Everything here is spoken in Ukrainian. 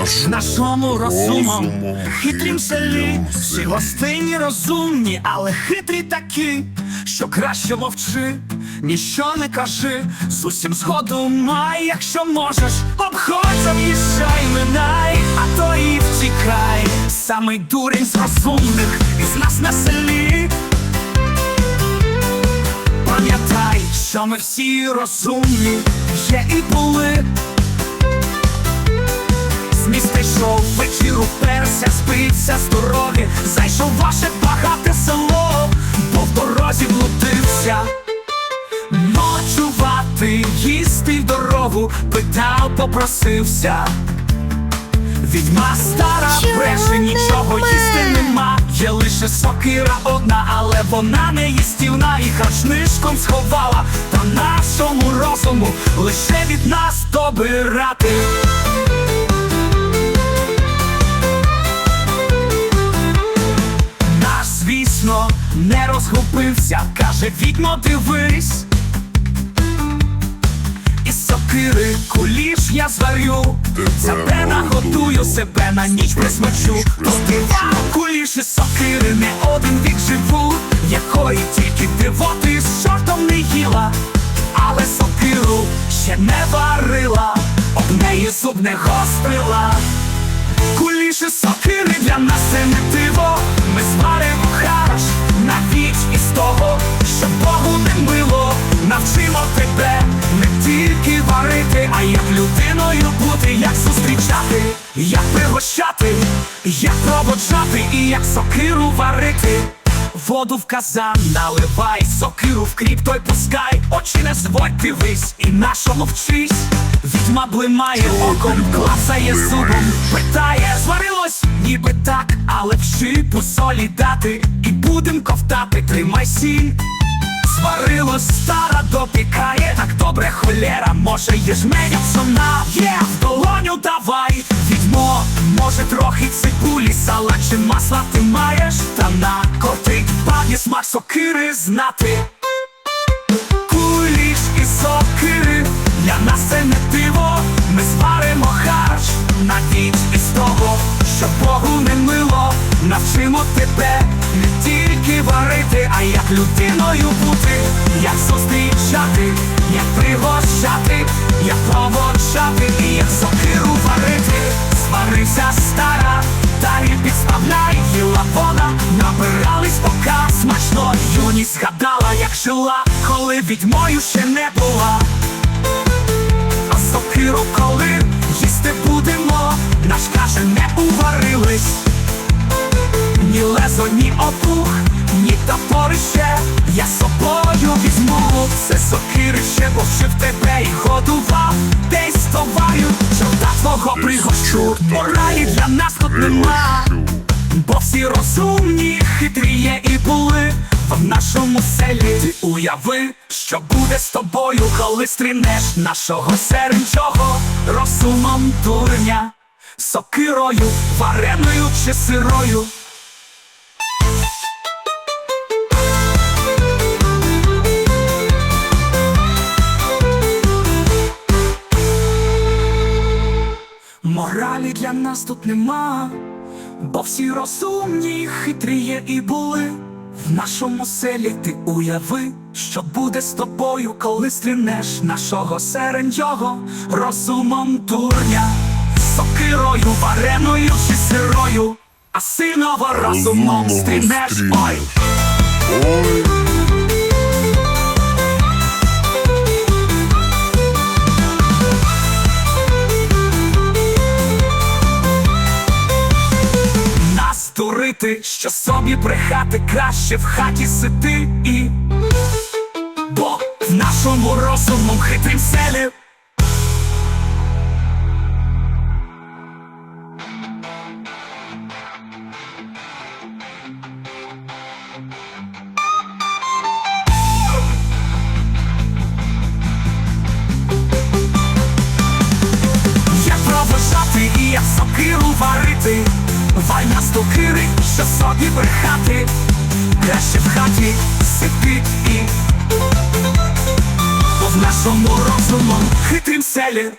Наш Нашому розумом, хитрім селі, всі селі. гостинні розумні, але хитрі такі, що краще мовчи, ніщо не кажи, з усім згоду май, якщо можеш, обходь, об'їжджай, минай, а то і втікай, самий дурень з розумних із нас на селі. Пам'ятай, що ми всі розумні, є і були. Міста йшов вечір уперся, спиться з дороги, зайшов ваше багате село, бо в дорозі блудився. Ночувати, їсти в дорогу, питав, попросився. Відьма стара бреше, нічого їсти нема. Є лише сокира одна, але вона не їстівна і харчнишком сховала. Та нашому розуму лише від нас добирати. Розгубився, каже, відьмо, дивись. Із сокири куліш я зварю, себе нагодую, себе на ніч присмочу. Поспівав куліш із сокири, не один вік живу, якої тільки дивоти з чортом не їла, але сокиру ще не варила, об неї зуб не гострила. Куліше сокири для нас це не диво. Ми зваримо на віч із того, що Богу не мило Навчимо тебе не тільки варити, а як людиною бути, як зустрічати, як пригощати, як проводжати і як сокиру варити. Воду в казан наливай, сокиру в кріп той пускай, очі не зводь, дивись, і нашому вчись. Відьма блимає оком, клацає зубом, питає, зварилось, ніби так, але вчи по солі дати, і будем ковтати, тримай сіль. Сварилось стара допікає, так добре холєра, може єжменя псона Є, в долоню давай, відьмо, може трохи цибулі, сала чи масла ти маєш, та на котик пані смак сокири знати. Куліш і сокири, для нас це не диво, ми зваримо харч на ніч із того, що Богу не мило, навчимо тебе не тільки варити, а як людиною бути, як зустрічати, як пригощати, як проводжати і як сокиру варити, сварився стара, далі підставляй, їла вода, набирались пока смачно, юність згадала, як жила, коли відьмою ще не була. А сокиру коли їсти будемо, наш каже не уварились. Ні лезо, ні опух, ні Я з собою візьму все сокирище, бо вчив тебе і годував. Десь товарю, чорта твого пригощу. Моралі для нас тут нема. Бо всі розумні, хитрі є і були в нашому селі. Ти уяви, що буде з тобою, коли стрінеш нашого серенчого розумом дурня, сокирою, вареною чи сирою. Моралі для нас тут нема, бо всі розумні, хитрі є і були. В нашому селі ти уяви, що буде з тобою, коли стрінеш нашого серенього розумом дурня, сокирою, вареною чи сирою, а сильного розумом стрінеш. стрінеш. Ой, Ой, дурити, що собі брехати краще в хаті сити і бо в нашому розумом хитрім селі. Провожати і як сокиру варити, вайна стокири, що собі брехати, краще в хаті сити і. Бо в нашому розумом хитрим селі